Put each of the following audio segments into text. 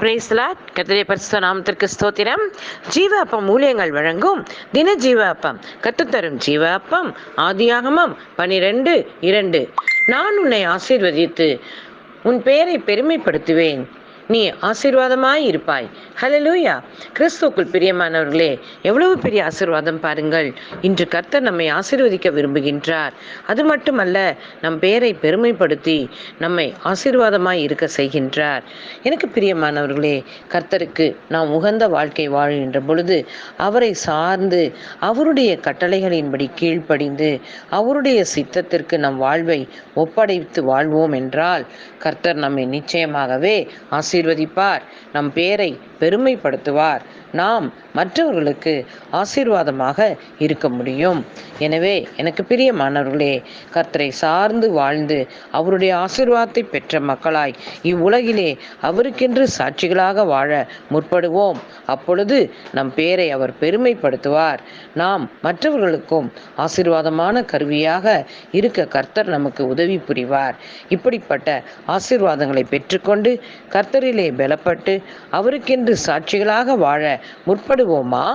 பிரேஸ்லாட் கத்திரிய பரிசுத்த நாமத்திற்கு ஸ்தோத்திரம். ஜீவாப்பம் ஊழியங்கள் வழங்கும் தின ஜீவ அப்பம் கத்துத்தரும் ஜீவ அப்பம் ஆதியாகமம் பனிரெண்டு இரண்டு. நான் உன்னை ஆசீர்வதித்து உன் பெயரை பெருமைப்படுத்துவேன். நீ ஆசீர்வாதமாய் இருப்பாய். ஹலலூயா கிறிஸ்துக்குள் பிரியமானவர்களே எவ்வளவு பெரிய ஆசீர்வாதம் பாருங்கள். இன்று கர்த்தர் நம்மை ஆசீர்வதிக்க விரும்புகின்றார். அது மட்டுமல்ல நம் பெயரை பெருமைப்படுத்தி நம்மை ஆசீர்வாதமாய் இருக்க செய்கின்றார். எனக்கு பிரியமானவர்களே கர்த்தருக்கு நாம் உகந்த வாழ்க்கை வாழ்கின்ற பொழுது அவரை சார்ந்து அவருடைய கட்டளைகளின்படி கீழ்ப்படிந்து அவருடைய சித்தத்திற்கு நம் வாழ்வை ஒப்படைத்து வாழ்வோம் என்றால் கர்த்தர் நம்மை நிச்சயமாகவே ஆசீர்வதிப்பார். நம் பேரை பெருமைப்படுத்துவார். நாம் மற்றவர்களுக்கு ஆசீர்வாதமாக இருக்க முடியும். எனவே எனக்கு பிரியமானவர்களே கர்த்தரை சார்ந்து வாழ்ந்து அவருடைய ஆசீர்வாதத்தை பெற்ற மக்களாய் இவ்வுலகிலே அவருக்கென்று சாட்சிகளாக வாழ முற்படுவோம். அப்பொழுது நம் பேரை அவர் பெருமைப்படுத்துவார். நாம் மற்றவர்களுக்கும் ஆசீர்வாதமான கருவியாக இருக்க கர்த்தர் நமக்கு உதவி புரிவார். இப்படிப்பட்ட ஆசீர்வாதங்களை பெற்றுக்கொண்டு கர்த்தரிலே பலப்பட்டு அவருக்கென்று சாட்சிகளாக வாழ முற்படுவோமா?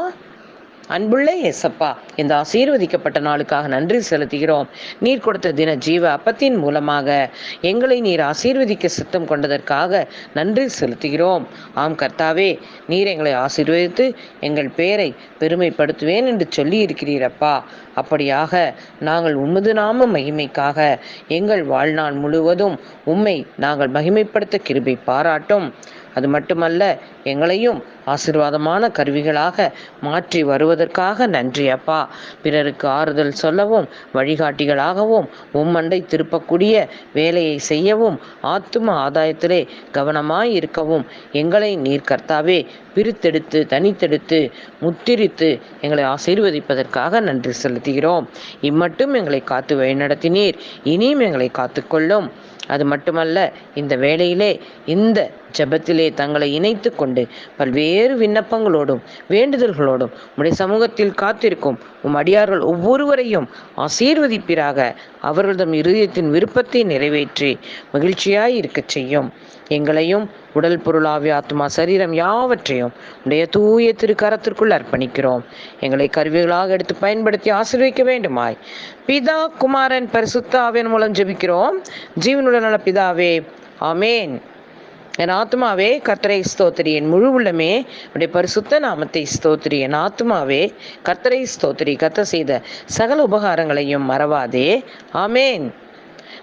அன்புள்ள ஏசப்பா இந்த ஆசீர்வதிக்கப்பட்ட நாளுக்காக நன்றி செலுத்துகிறோம். நீர் கொடுத்த தின ஜீவ அப்பத்தின் மூலமாக எங்களை நீர் ஆசீர்வதிக்க சித்தம் கொண்டதற்காக நன்றி செலுத்துகிறோம். ஆம் கர்த்தாவே நீர் எங்களை ஆசீர்வதித்து எங்கள் பேரை பெருமைப்படுத்துவேன் என்று சொல்லி இருக்கிறீரப்பா அப்படியாக நாங்கள் உமது நாம மகிமைக்காக எங்கள் வாழ்நாள் முழுவதும் உம்மை நாங்கள் மகிமைப்படுத்த கிருபை பாராட்டும். அது மட்டுமல்ல எங்களையும் ஆசிர்வாதமான கருவிகளாக மாற்றி வருவதற்காக நன்றி அப்பா. பிறருக்கு ஆறுதல் சொல்லவும் வழிகாட்டிகளாகவும் உம்மண்டை திருப்பக்கூடிய வேலையை செய்யவும் ஆத்தும ஆதாயத்திலே கவனமாய் இருக்கவும் எங்களை நீர் கர்த்தாவே பிரித்தெடுத்து தனித்தெடுத்து முத்திரித்து எங்களை ஆசீர்வதிப்பதற்காக நன்றி செலுத்துகிறோம். இம்மட்டும் எங்களை காத்து வழிநடத்தினீர். இனியும் எங்களை காத்துக்கொள்ளும். அது மட்டுமல்ல இந்த வேளையிலே இந்த ஜபத்திலே தங்களை இணைத்து கொண்டு பல்வேறு விண்ணப்பங்களோடும் வேண்டுதல்களோடும் உடைய சமூகத்தில் காத்திருக்கும் உம் அடியார்கள் ஒவ்வொருவரையும் ஆசீர்வதிப்பீராக. அவர்களது இருதயத்தின் விருப்பத்தை நிறைவேற்றி மகிழ்ச்சியாய் இருக்கச் செய்யும். எங்களையும் உடல் பொருளாவி ஆத்மா சரீரம் யாவற்றையும் உடைய தூய திருக்கரத்திற்குள் அர்ப்பணிக்கிறோம். எங்களை கருவிகளாக எடுத்து பயன்படுத்தி ஆசிர்விக்க வேண்டுமாய். பிதா குமாரன் பரிசுத்தாவின் மூலம் ஜெபிக்கிறோம். ஜீவனுடன் நல பிதாவே ஆமேன். என் ஆத்மாவே கர்த்தரை ஸ்தோத்திரி. என் முழு உள்ளமே உடைய பரிசுத்த நாமத்தை ஸ்தோத்திரி. என் ஆத்மாவே கர்த்தரை ஸ்தோத்திரி. கத்த செய்த சகல உபகாரங்களையும் மறவாதே. ஆமேன்.